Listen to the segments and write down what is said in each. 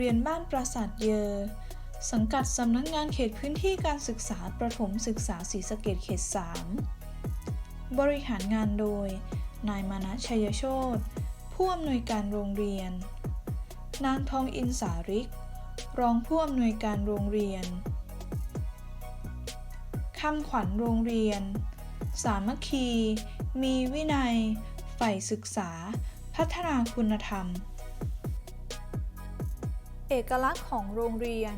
รียนบ้านปราสาทเยอ สังกัดสำนักงานเขตพื้นที่การศึกษาประถมศึกษาศรีสะเกดเขต 3 บริหารงานโดย นายมานะชัยโชตผู้อำนวยการโรงเรียน นางทองอินสาริก รองผู้อำนวยการโรงเรียนคำขวัญโรงเรียน สามัคคี มีวินัย ใฝ่ศึกษา พัฒนาคุณธรรม เอกลักษณ์ของโรงเรียน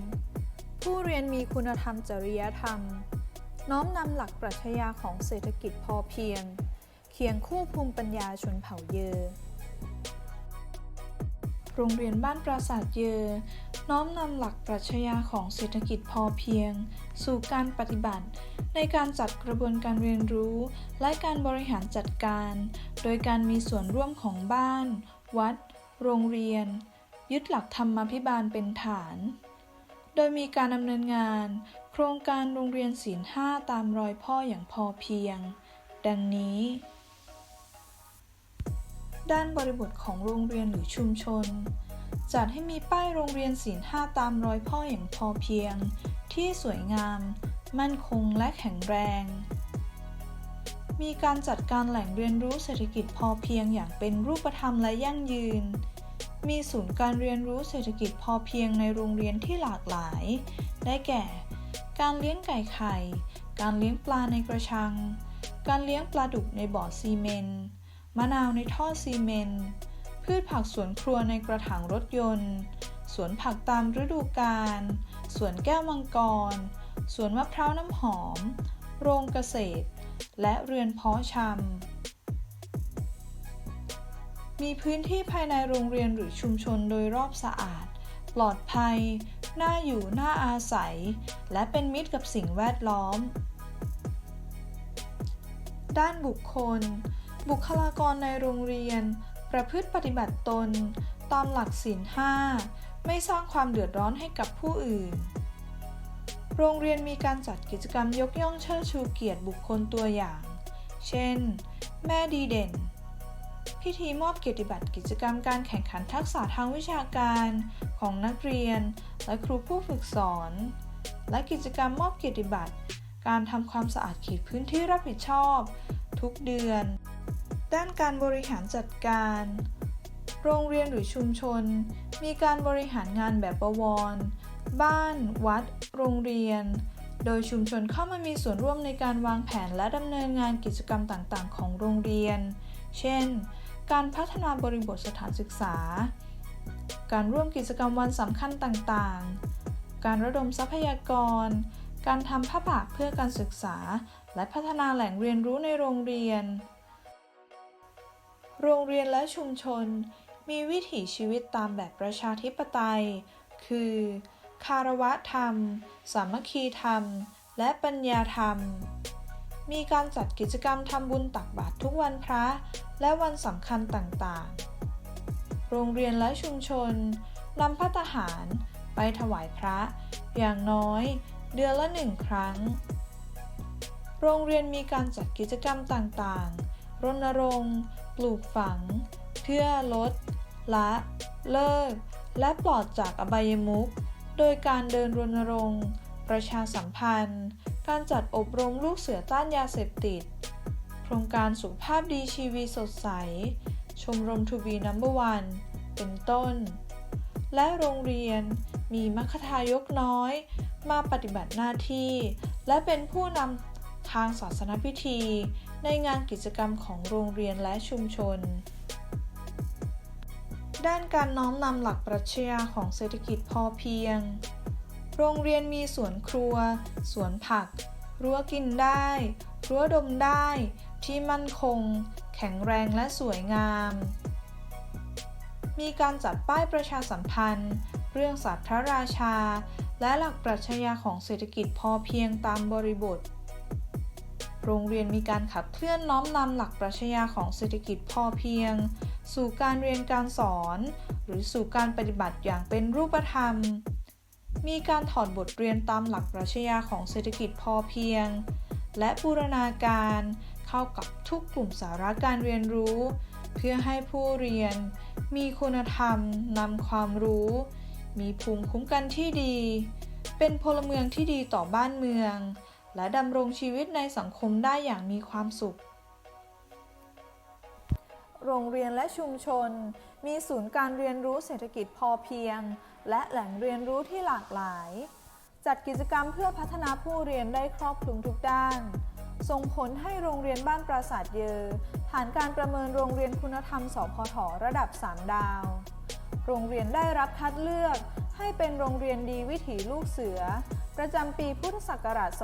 ผู้เรียนมีคุณธรรมจริยธรรม น้อมนำหลักปรัชญาของเศรษฐกิจพอเพียง เคียงคู่ภูมิปัญญาชนเผ่าเยอ โรงเรียนบ้านปราสาทเยอ น้อมนำหลักปรัชญาของเศรษฐกิจพอเพียง สู่การปฏิบัติ ในการจัดกระบวนการเรียนรู้ และการบริหารจัดการ โดยการมีส่วนร่วมของบ้าน วัด โรงเรียน ยึดหลักธรรมาภิบาลเป็นฐาน โดยมีการดำเนินงาน โครงการโรงเรียนศีลห้าตามรอยพ่ออย่างพอเพียง ดังนี้ ด้านบริบทของโรงเรียนหรือชุมชน จัดให้มีป้ายโรงเรียนศีลห้าตามรอยพ่ออย่างพอเพียง ที่สวยงาม มั่นคงและแข็งแรงมีการจัดการแหล่งเรียนรู้เศรษฐกิจพอเพียงอย่างเป็นรูปธรรมและยั่งยืน มีศูนย์การเรียนรู้เศรษฐกิจพอเพียงในโรงเรียนที่หลากหลาย ได้แก่ การเลี้ยงไก่ไข่ การเลี้ยงปลาในกระชัง การเลี้ยงปลาดุกในบ่อซีเมนต์มะนาวในท่อซีเมนต์พืชผักสวนครัวในกระถางรถยนต์ สวนผักตามฤดูกาล สวนแก้วมังกร สวนมะพร้าวน้ำหอม โรงเกษตร และเรือนเพาะชำ มีพื้นที่ภายในโรงเรียนหรือชุมชนโดยรอบสะอาด ปลอดภัย น่าอยู่ น่าอาศัย และเป็นมิตรกับสิ่งแวดล้อม ด้านบุคคล บุคลากรในโรงเรียน ประพฤติปฏิบัติตน ตามหลักศีลห้าไม่สร้างความเดือดร้อนให้กับผู้อื่น โรงเรียนมีการจัดกิจกรรมยกย่องเชิดชูเกียรติบุคคลตัวอย่าง เช่น แม่ดีเด่น พิธีมอบเกียรติบัตรกิจกรรมการแข่งขันทักษะทางวิชาการของนักเรียน และครูผู้ฝึกสอน และกิจกรรมมอบเกียรติบัตร การทำความสะอาดเขตพื้นที่รับผิดชอบ ทุกเดือน ด้านการบริหารจัดการ โรงเรียนหรือชุมชน มีการบริหารงานแบบประวร บ้าน วัด โรงเรียนโดยชุมชนเข้ามามีส่วนร่วมในการวางแผนและดำเนินงานกิจกรรมต่างๆ ของโรงเรียน เช่น การพัฒนาบริบทสถานศึกษา การร่วมกิจกรรมวันสำคัญต่างๆ การระดมทรัพยากร การทำผ้าปากเพื่อการศึกษา และพัฒนาแหล่งเรียนรู้ในโรงเรียน โรงเรียนและชุมชน มีวิถีชีวิตตามแบบประชาธิปไตย คือ คารวะธรรม สามัคคีธรรม และปัญญาธรรมมีการจัดกิจกรรมทำบุญตักบาตรทุกวันพระ และวันสำคัญต่างๆ โรงเรียนและชุมชนนำพัตหารไปถวายพระ อย่างน้อย เดือนละหนึ่งครั้ง โรงเรียนมีการจัดกิจกรรมต่างๆ รณรงค์ ปลูกฝัง เพื่อลด ละ เลิก และปลอดจากอบายมุขโดยการเดินรณรงค์ ประชาสัมพันธ์ การจัดอบรมลูกเสือต้านยาเสพติด ครงการสุขภาพดีชีวีสดใส ชมรมทูบีนัมเบอร์วันเป็นต้น และโรงเรียนมีมัคทายกน้อย มาปฏิบัติหน้าที่ และเป็นผู้นำทางศาสนพิธี ในงานกิจกรรมของโรงเรียนและชุมชน ด้านการน้อมนำหลักปรัชญาของเศรษฐกิจพอเพียง โรงเรียนมีสวนครัว สวนผัก รั้วกินได้ รั้วดมได้ ที่มั่นคง แข็งแรงและสวยงาม มีการจัดป้ายประชาสัมพันธ์ เรื่องศาสตร์พระราชา และหลักปรัชญาของเศรษฐกิจพอเพียงตามบริบท โรงเรียนมีการขับเคลื่อนน้อมนำหลักปรัชญาของเศรษฐกิจพอเพียง สู่การเรียนการสอน หรือสู่การปฏิบัติอย่างเป็นรูปธรรม มีการถอดบทเรียนตามหลักปรัชญาของเศรษฐกิจพอเพียง และบูรณาการเข้ากับทุกกลุ่มสาระการเรียนรู้ เพื่อให้ผู้เรียน มีคุณธรรมนำความรู้ มีภูมิคุ้มกันที่ดี เป็นพลเมืองที่ดีต่อบ้านเมือง และดำรงชีวิตในสังคมได้อย่างมีความสุข โรงเรียนและชุมชน มีศูนย์การเรียนรู้เศรษฐกิจพอเพียง และแหล่งเรียนรู้ที่หลากหลาย จัดกิจกรรมเพื่อพัฒนาผู้เรียนได้ครอบคลุมทุกด้าน ส่งผลให้โรงเรียนบ้านปราสาทเยอผ่านการประเมินโรงเรียนคุณธรรม สพทระดับ 3 ดาว โรงเรียนได้รับคัดเลือกให้เป็นโรงเรียนดีวิถีลูกเสือ ประจำปีพุทธศักราช 2565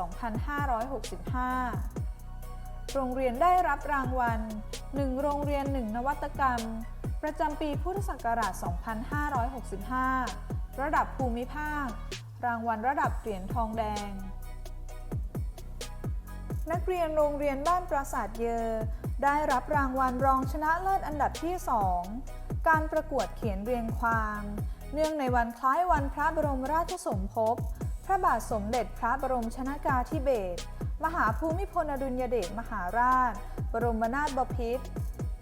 โรงเรียนได้รับรางวัล 1 โรงเรียน 1 นวัตกรรม ประจำปีพุทธศักราช 2565 ระดับภูมิภาค รางวัลระดับเหรียญทองแดง นักเรียนโรงเรียนบ้านปราสาทเยอ ได้รับรางวัลรองชนะเลิศอันดับที่ 2 การประกวดเขียนเรียงความ เนื่องในวันคล้ายวันพระบรมราชสมภพ พระบาทสมเด็จพระบรมชนากาธิเบศร มหาภูมิพลอดุลยเดชมหาราช บรมนาถบพิตร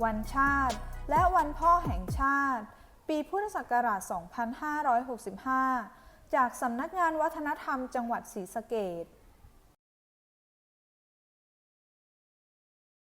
วันชาติ และวันพ่อแห่งชาติ ปีพุทธศักราช 2565 จากสำนักงานวัฒนธรรมจังหวัดศรีสะเกษ